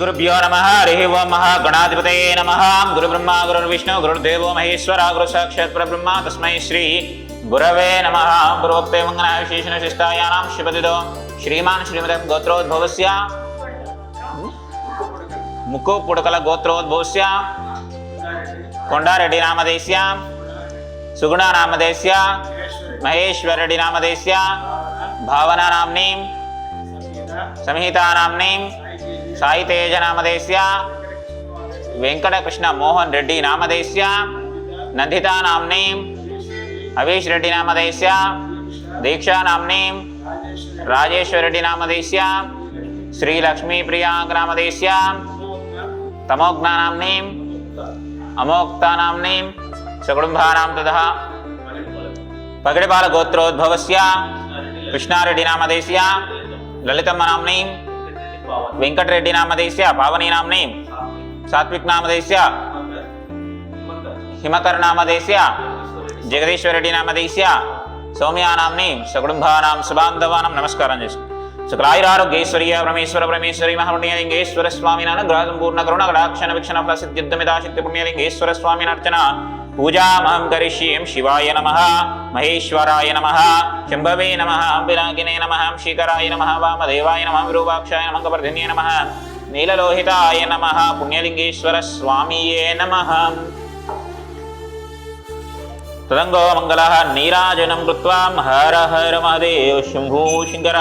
గురుభ్యో నమ హరి ఓం మహాగణాధిపతే నమ గురు గురుబ్రహ్మ గురుర్విష్ణు గురుర్దేవో మహేశ్వర గురు సాక్షాత్ పరబ్రహ్మ తస్మై శ్రీ గురవే నమ గురువక్తే మంగళ విశేషణ శిష్టాయానాం శిపతిదో శ్రీమాన్ శ్రీమద గోత్రోద్భవస్య ముక్కు పుడకల గోత్రోద్భవస్య కొండారెడ్డి నామదేశ్య సుగుణ నామదేశ్య మహేశ్వరరెడ్డి నామదేశ్య భావన నామ్నీం సంహితా నామ్నీం साई तेज नाम वेंकट कृष्ण मोहन रेड्डी नाम नंदिता नाम अवेश रेड्डी नाम दीक्षा नाम राजेश्वर रेड्डी नाम साईतेजनामधेस्य वेङ्कटकृष्णमोहनरेड्डिनामधेस्य नन्दिता नाम्नीं हवीश्रेड्डिनामधेस्य दीक्षानाम्नीं राजेश्वररेड्डिनामधेस्य श्रीलक्ष्मीप्रियाङ्गनामधेस्य तमोग्नानाम्नीं अमोक्तानाम्नीं सकुटुम्बानां कृष्णारेड्डी पगडिपालगोत्रोद्भवस्य ललितम्मा ललितम्मनाम्नीं వెంకటరెడ్డి నామదేశ్య పావని నామ్నీం. సాత్విక్ నామదేశ్య హిమకర్ నామదేశ్య జగదీశ్వరెడ్డి నామదేశ్య సౌమ్యా నామ్నీం. సకుటుంబానాం శుభాంధవానం నమస్కారం చేసుకుంటాం. శుక్లాయురారోగ్యేశ్వర్య పరమేశ్వర పరమేశ్వరి మహాపుణ్యలింగేశ్వర స్వామిన అనుగ్రహం పూర్ణ కరుణ కటాక్షణ వీక్షణ ప్రసిద్ధిద్దమిదా శక్తి పుణ్యలింగేశ్వర స్వామిన అర్చన. పూజామహం కరిష్యేం శివాయ నమ మహేశ్వరాయ నమ శంభవే నమ పినాకినే నమ శీకరాయ నమ వామదేవాయ నమ విరూపాక్షాయ నమ కవర్ధిన్యే నమ నీలలోహితాయ నమ పుణ్యలింగేశ్వర స్వామియే నమ. తదంగో మంగళ నీరాజనం కృత్వా హర హర మహదేవ శంభూ శంకర.